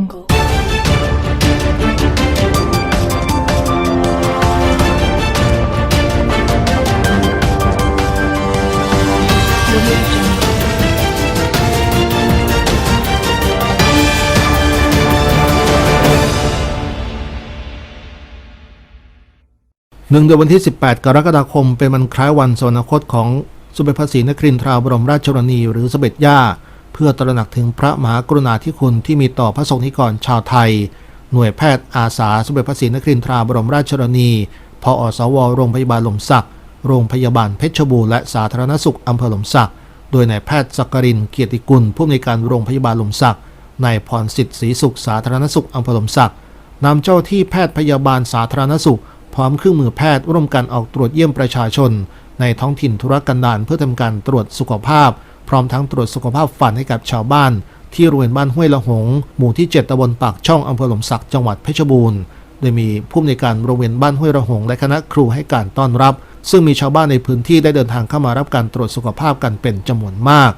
jungle. Jungle. หนึ่งเดือนวันที่ 18 กรกฎาคม เป็นวันคล้ายวันสวรรคตของสมเด็จพระศรีนครินทราบรมราชชนนี หรือสมเด็จย่า พื่อตระหนักถึงพระมหากรุณาธิคุณที่มีต่อพระสงฆ์นิกรชาวไทย หน่วยแพทย์อาสาสมเด็จพระศรีนครินทราบรมราชชนนีพออสว โรงพยาบาลหล่มสัก โรงพยาบาลเพชรบูรณ์และสาธารณสุขอำเภอหล่มสัก โดยนายแพทย์สักกรินเกียรติกุลผู้อำนวยการโรงพยาบาลหล่มสักนายพรสิทธิ์ศรีสุขสาธารณสุขอำเภอหล่มสักนำเจ้าที่แพทย์พยาบาลสาธารณสุข พร้อมเครื่องมือแพทย์ร่วมกันออกตรวจเยี่ยมประชาชน ในท้องถิ่นธุรกันดารเพื่อทำการตรวจสุขภาพ พร้อมทั้งตรวจสุขภาพฟันให้กับชาวบ้าน ที่โรงเรียนบ้านห้วยละหง หมู่ที่ 7ตำบลปากช่องอำเภอหลมสักจังหวัดเพชรบูรณ์ โดยมีผู้อำนวยการโรงเรียนบ้านห้วยละหง และคณะครูให้การต้อนรับ ซึ่งมีชาวบ้านในพื้นที่ได้เดินทางเข้ามารับการตรวจสุขภาพกันเป็นจำนวนมาก